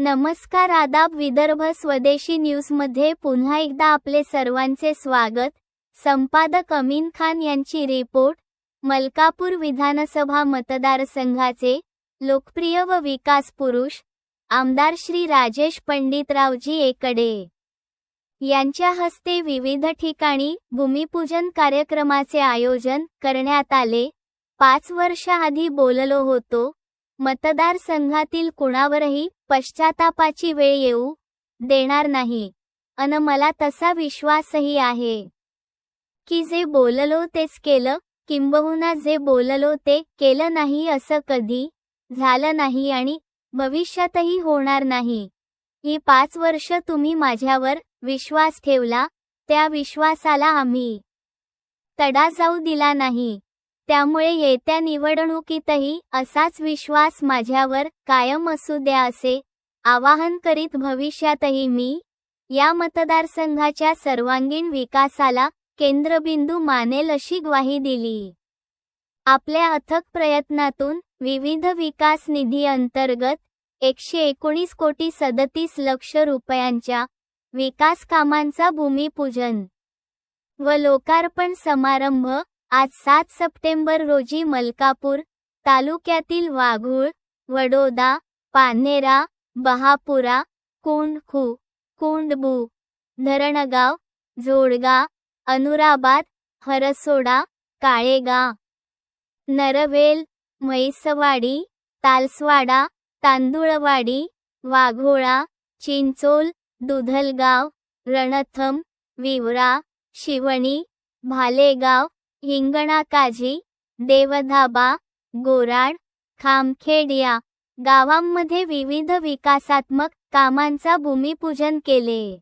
नमस्कार आदाब विदर्भ स्वदेशी न्यूजमध्ये पुन्हा एकदा आपले सर्वांचे स्वागत. संपादक अमीन खान यांची रिपोर्ट. मलकापूर विधानसभा मतदारसंघाचे लोकप्रिय व विकास पुरुष आमदार श्री राजेश पंडितरावजी एकडे. यांच्या हस्ते विविध ठिकाणी भूमिपूजन कार्यक्रमाचे आयोजन करण्यात आले. पाच वर्षाआधी बोललो होतो. मतदारसंघातील कुणावरही पश्चातापाची वेळ येऊ देणार नाही. अन मला तसा विश्वासही आहे. की जे बोललो तेच केलं किंबहुना जे बोललो ते केलं नाही असं कधी झालं नाही आणि भविष्यातही होणार नाही. ही पाच वर्ष तुम्ही माझ्यावर विश्वास ठेवला त्या विश्वासाला आम्ही तडा जाऊ दिला नाही. त्यामुळे येत्या निवडणुकीतही असाच विश्वास माझ्यावर कायम असू द्या असे आवाहन करीत भविष्यातही मी या मतदारसंघाच्या सर्वांगीण विकासाला केंद्रबिंदू मानेल अशी ग्वाही दिली. आपल्या अथक प्रयत्नातून विविध विकास निधी अंतर्गत एकशे एकोणीस कोटी सदतीस लक्ष रुपयांच्या विकास कामांचा भूमिपूजन व लोकार्पण समारंभ आज सात सप्टेंबर रोजी मलकापूर तालुक्यातील वाघूळ वडोदा पानेरा बहापुरा कुंडखू कुंडबू धरणगाव जोडगा अनुराबाद हरसोडा काळेगा नरवेल म्हैसवाडी तालसवाडा तांदुळवाडी वाघोळा चिंचोल दुधलगाव रणथम विवरा शिवणी भालेगाव हिंगणाकाजी देवधाबा गोराड खामखेड या गावांमध्ये विविध विकासात्मक कामांचा भूमिपूजन केले.